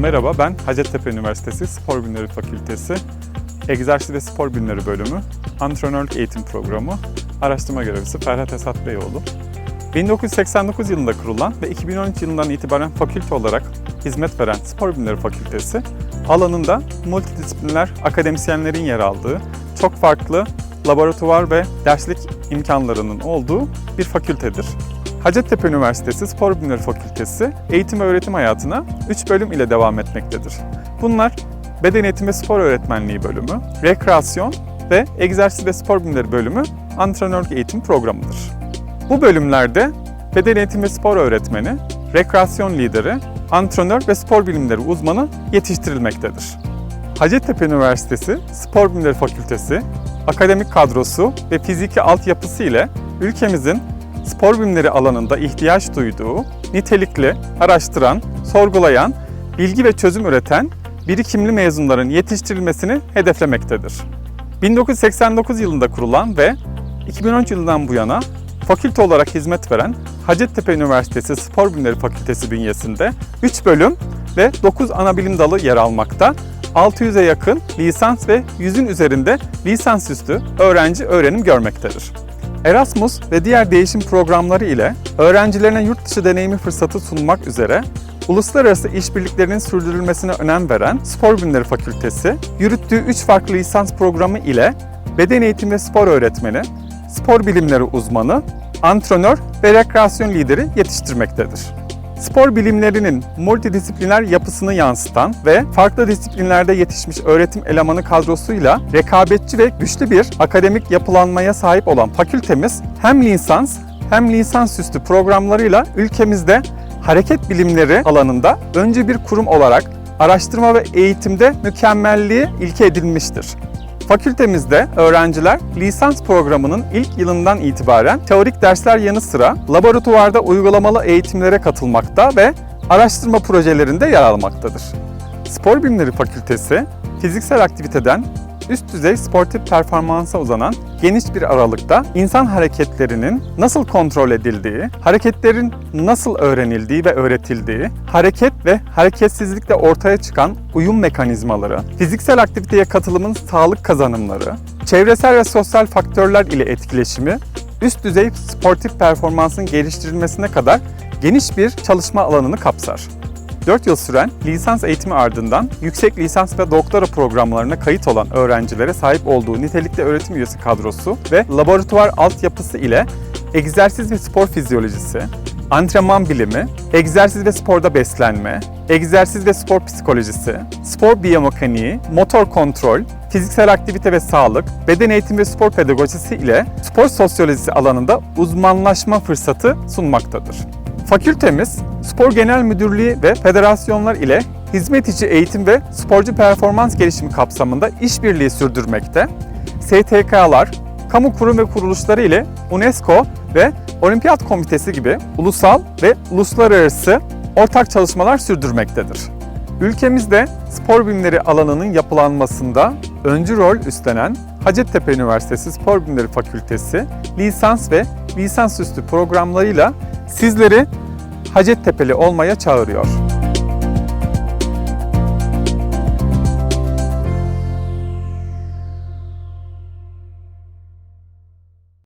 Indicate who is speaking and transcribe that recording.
Speaker 1: Merhaba, ben Hacettepe Üniversitesi Spor Bilimleri Fakültesi Egzersiz ve Spor Bilimleri Bölümü Antrenörlük Eğitim Programı Araştırma Görevlisi Ferhat Esat Beyoğlu. 1989 yılında kurulan ve 2013 yılından itibaren fakülte olarak hizmet veren Spor Bilimleri Fakültesi, alanında multidisipliner akademisyenlerin yer aldığı, çok farklı laboratuvar ve derslik imkanlarının olduğu bir fakültedir. Hacettepe Üniversitesi Spor Bilimleri Fakültesi eğitim ve öğretim hayatına 3 bölüm ile devam etmektedir. Bunlar Beden Eğitimi Spor Öğretmenliği bölümü, Rekreasyon ve Egzersiz ve Spor Bilimleri bölümü antrenörlük eğitim programıdır. Bu bölümlerde beden eğitimi ve spor öğretmeni, rekreasyon lideri, antrenör ve spor bilimleri uzmanı yetiştirilmektedir. Hacettepe Üniversitesi Spor Bilimleri Fakültesi, akademik kadrosu ve fiziki altyapısı ile ülkemizin spor bilimleri alanında ihtiyaç duyduğu, nitelikli, araştıran, sorgulayan, bilgi ve çözüm üreten birikimli mezunların yetiştirilmesini hedeflemektedir. 1989 yılında kurulan ve 2013 yılından bu yana fakülte olarak hizmet veren Hacettepe Üniversitesi Spor Bilimleri Fakültesi bünyesinde 3 bölüm ve 9 ana bilim dalı yer almakta. 600'e yakın lisans ve 100'ün üzerinde lisansüstü öğrenci öğrenim görmektedir. Erasmus ve diğer değişim programları ile öğrencilerine yurt dışı deneyimi fırsatı sunmak üzere uluslararası işbirliklerinin sürdürülmesine önem veren Spor Bilimleri Fakültesi, yürüttüğü 3 farklı lisans programı ile beden eğitimi ve spor öğretmeni, spor bilimleri uzmanı, antrenör ve rekreasyon lideri yetiştirmektedir. Spor bilimlerinin multidisipliner yapısını yansıtan ve farklı disiplinlerde yetişmiş öğretim elemanı kadrosuyla rekabetçi ve güçlü bir akademik yapılanmaya sahip olan fakültemiz hem lisans hem lisansüstü programlarıyla ülkemizde hareket bilimleri alanında önce bir kurum olarak araştırma ve eğitimde mükemmelliği ilke edilmiştir. Fakültemizde öğrenciler lisans programının ilk yılından itibaren teorik dersler yanı sıra laboratuvarda uygulamalı eğitimlere katılmakta ve araştırma projelerinde yer almaktadır. Spor Bilimleri Fakültesi, fiziksel aktiviteden üst düzey sportif performansa uzanan geniş bir aralıkta insan hareketlerinin nasıl kontrol edildiği, hareketlerin nasıl öğrenildiği ve öğretildiği, hareket ve hareketsizlikle ortaya çıkan uyum mekanizmaları, fiziksel aktiviteye katılımın sağlık kazanımları, çevresel ve sosyal faktörler ile etkileşimi, üst düzey sportif performansın geliştirilmesine kadar geniş bir çalışma alanını kapsar. 4 yıl süren lisans eğitimi ardından yüksek lisans ve doktora programlarına kayıt olan öğrencilere sahip olduğu nitelikli öğretim üyesi kadrosu ve laboratuvar altyapısı ile egzersiz ve spor fizyolojisi, antrenman bilimi, egzersiz ve sporda beslenme, egzersiz ve spor psikolojisi, spor biyomekaniği, motor kontrol, fiziksel aktivite ve sağlık, beden eğitimi ve spor pedagojisi ile spor sosyolojisi alanında uzmanlaşma fırsatı sunmaktadır. Fakültemiz, Spor Genel Müdürlüğü ve federasyonlar ile hizmet içi eğitim ve sporcu performans gelişimi kapsamında işbirliği sürdürmekte. STK'lar, kamu kurum ve kuruluşları ile UNESCO ve Olimpiyat Komitesi gibi ulusal ve uluslararası ortak çalışmalar sürdürmektedir. Ülkemizde spor bilimleri alanının yapılanmasında öncü rol üstlenen Hacettepe Üniversitesi Spor Bilimleri Fakültesi lisans ve lisansüstü programlarıyla sizleri Hacettepe'li olmaya çağırıyor.